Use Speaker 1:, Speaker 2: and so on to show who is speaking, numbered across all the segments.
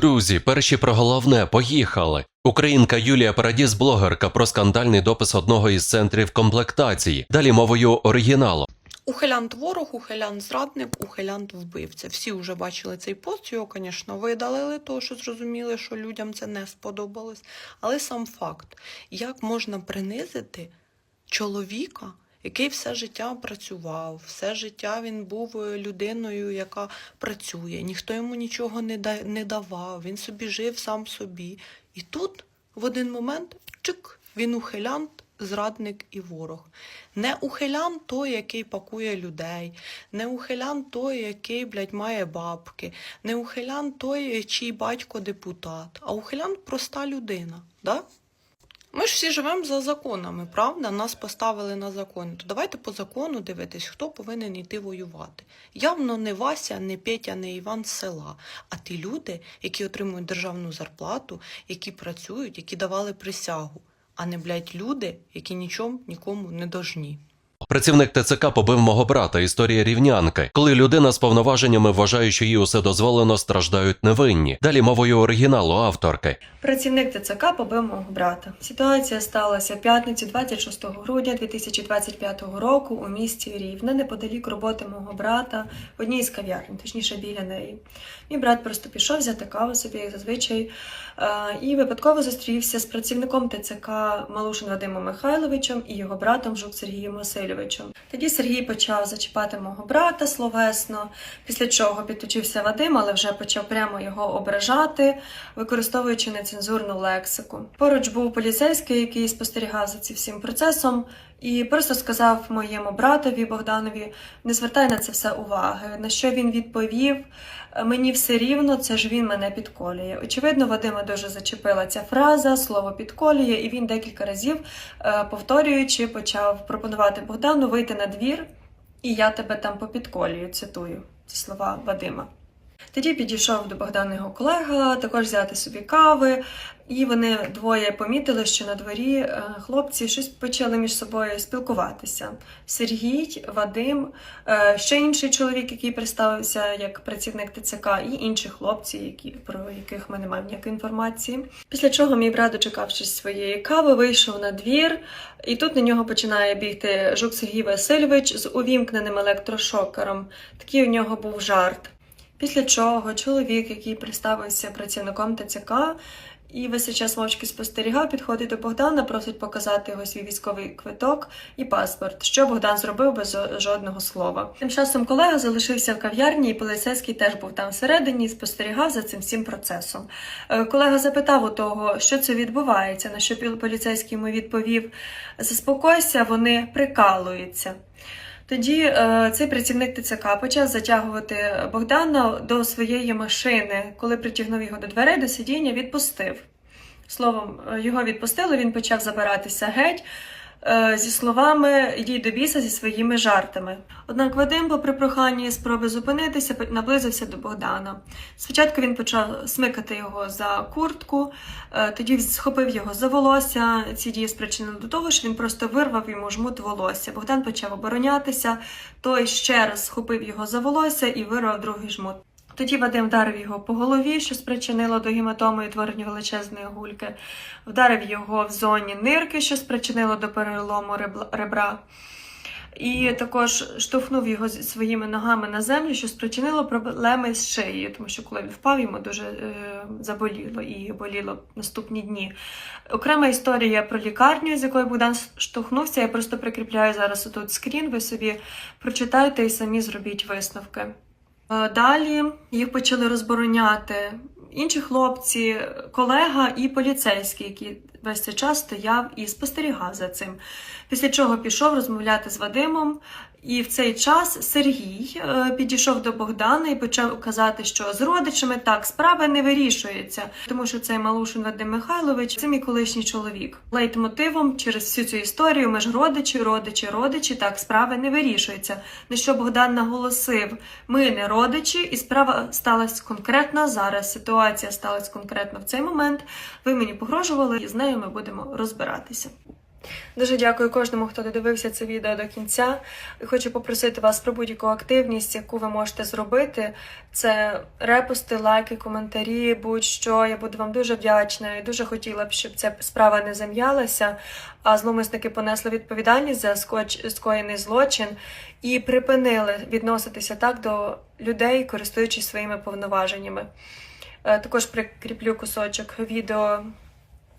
Speaker 1: Друзі, перші про головне поїхали. Українка Юлія Парадіс, блогерка про скандальний допис одного із центрів комплектації. Далі мовою оригіналу.
Speaker 2: Ухилянт ворог, ухилянт зрадник, ухилянт вбивця. Всі вже бачили цей пост, його, звісно, видалили, тому що зрозуміли, що людям це не сподобалось. Але сам факт, як можна принизити чоловіка, який все життя працював, все життя він був е, людиною, яка працює, ніхто йому нічого не, да- не давав, він собі жив сам собі. І тут в один момент чик, він ухилянт, зрадник і ворог. Не ухилян той, який пакує людей, не ухилян той, який, блядь, має бабки, не ухилян той, чий батько депутат, а ухилян проста людина. Да? Ми ж всі живемо за законами, правда? Нас поставили на закони. То давайте по закону дивитись, хто повинен йти воювати. Явно не Вася, не Петя, не Іван з села, а ті люди, які отримують державну зарплату, які працюють, які давали присягу, а не, блядь, люди, які нічому нікому не должні.
Speaker 1: Працівник ТЦК побив мого брата. Історія рівнянки. Коли людина з повноваженнями вважає, що їй усе дозволено, страждають невинні. Далі мовою оригіналу авторки.
Speaker 3: Працівник ТЦК побив мого брата. Ситуація сталася в п'ятницю 26 грудня 2025 року у місті Рівне, неподалік роботи мого брата в одній з кав'ярень, точніше біля неї. Мій брат просто пішов взяти каву собі, як зазвичай, е, і випадково зустрівся з працівником ТЦК Малушин Вадимом Михайловичем і його братом Жук Сергієм Васильовичем. Тоді Сергій почав зачіпати мого брата словесно, після чого підточився Вадим, але вже почав прямо його ображати використовуючи нецензурну лексику. Поруч був поліцейський, який спостерігав за цим всім процесом, і просто сказав моєму братові Богданові: не звертай на це все уваги. На що він відповів: мені все рівно, це ж він мене підколює. Очевидно, Вадима дуже зачепила ця фраза, слово підколює, і він декілька разів, е, повторюючи, почав пропонувати Богдану вийти на двір, і я тебе там попідколюю. Цитую ці слова Вадима. Тоді підійшов до Богдана його колега, також взяти собі кави, і вони двоє помітили, що на дворі е, хлопці щось почали між собою спілкуватися. Сергій, Вадим, е, ще інший чоловік, який представився як працівник ТЦК, і інші хлопці, які, про яких ми не маємо ніякої інформації. Після чого мій брат, дочекавшись своєї кави, вийшов на двір, і тут на нього починає бігти Жук Сергій Васильович з увімкненим електрошокером. Такий у нього був жарт. Після чого чоловік, який представився працівником ТЦК і весь час мовчки спостерігав, підходить до Богдана, просить показати його свій військовий квиток і паспорт, що Богдан зробив без жодного слова. Тим часом колега залишився в кав'ярні, і поліцейський теж був там всередині і спостерігав за цим всім процесом. Е, Колега запитав у того, що це відбувається, на що поліцейський йому відповів: заспокойся, вони прикалуються. Тоді е, цей працівник ТЦК почав затягувати Богдана до своєї машини. Коли притягнув його до дверей, до сидіння, відпустив. Словом, е, його відпустили, він почав забиратися геть зі словами «Йдіть до біса зі своїми жартами. Однак Вадим, попри прохання і спроби зупинитися, наблизився до Богдана. Спочатку він почав смикати його за куртку, е, тоді схопив його за волосся. Ці дії спричинили до того, що він просто вирвав йому жмут волосся. Богдан почав оборонятися, той ще раз схопив його за волосся і вирвав другий жмут. Тоді Вадим вдарив його по голові, що спричинило до гематоми і утворення величезної гульки. Вдарив його в зоні нирки, що спричинило до перелому ребра. І також штовхнув його своїми ногами на землю, що спричинило проблеми з шиєю, тому що коли він впав, йому дуже е, заболіло і боліло наступні дні. Окрема історія про лікарню, з якою Богдан штовхнувся. Я просто прикріпляю зараз отут скрін. Ви собі прочитайте і самі зробіть висновки. Е, Далі їх почали розбороняти інші хлопці, колега і поліцейські, який весь цей час стояв і спостерігав за цим. Після чого пішов розмовляти з Вадимом. І в цей час Сергій е, підійшов до Богдана і почав казати, що з родичами так справа не вирішується, тому що цей Малушин Вадим Михайлович це мій колишній чоловік. Лейтмотивом через всю цю історію ми ж родичі, родичі, родичі, так справи не вирішуються. На що Богдан наголосив: ми не родичі, і справа сталася конкретно зараз. Ситуація сталася конкретно в цей момент. Ви мені погрожували, і з нею ми будемо розбиратися. Дуже дякую кожному, хто додивився це відео до кінця. Хочу попросити вас про будь-яку активність, яку ви можете зробити. Це репости, лайки, коментарі, будь-що. Я буду вам дуже вдячна і дуже хотіла б, щоб ця справа не зам'ялася, а зловмисники понесли відповідальність за скоєний злочин і припинили відноситися так до людей, користуючись своїми повноваженнями. Е, Також прикріплю кусочок відео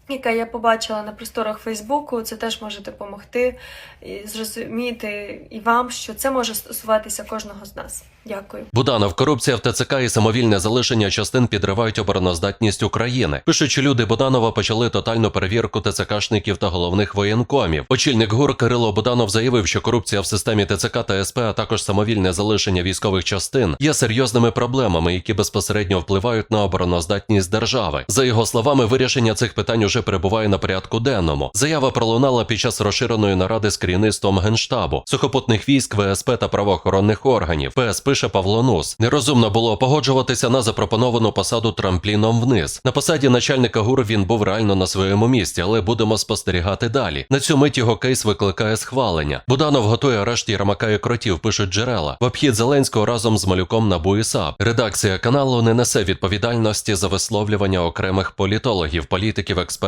Speaker 3: яке я побачила на просторах Фейсбуку, це теж може допомогти і зрозуміти і вам, що це може стосуватися кожного з нас. Дякую.
Speaker 1: Буданов, корупція в ТЦК і самовільне залишення частин підривають обороноздатність України. Пишуть, що люди Буданова почали тотальну перевірку ТЦКшників та головних воєнкомів. Очільник ГУР Кирило Буданов заявив, що корупція в системі ТЦК та СП, а також самовільне залишення військових частин є серйозними проблемами, які безпосередньо впливають на обороноздатність держави. За його словами, вирішення цих питань уже перебуває на порядку денному. Заява пролунала під час розширеної наради з керівництвом генштабу, сухопутних військ, ВСП та правоохоронних органів. ПС пише Павло Нус. Нерозумно було погоджуватися на запропоновану посаду трампліном вниз. На посаді начальника ГУР він був реально на своєму місці, але будемо спостерігати далі. На цю мить його кейс викликає схвалення. Буданов готує арешт Єрмака і кротів, пишуть джерела. В обхід Зеленського разом з малюком на БУІСАП. Редакція каналу не несе відповідальності за висловлювання окремих політологів, політиків,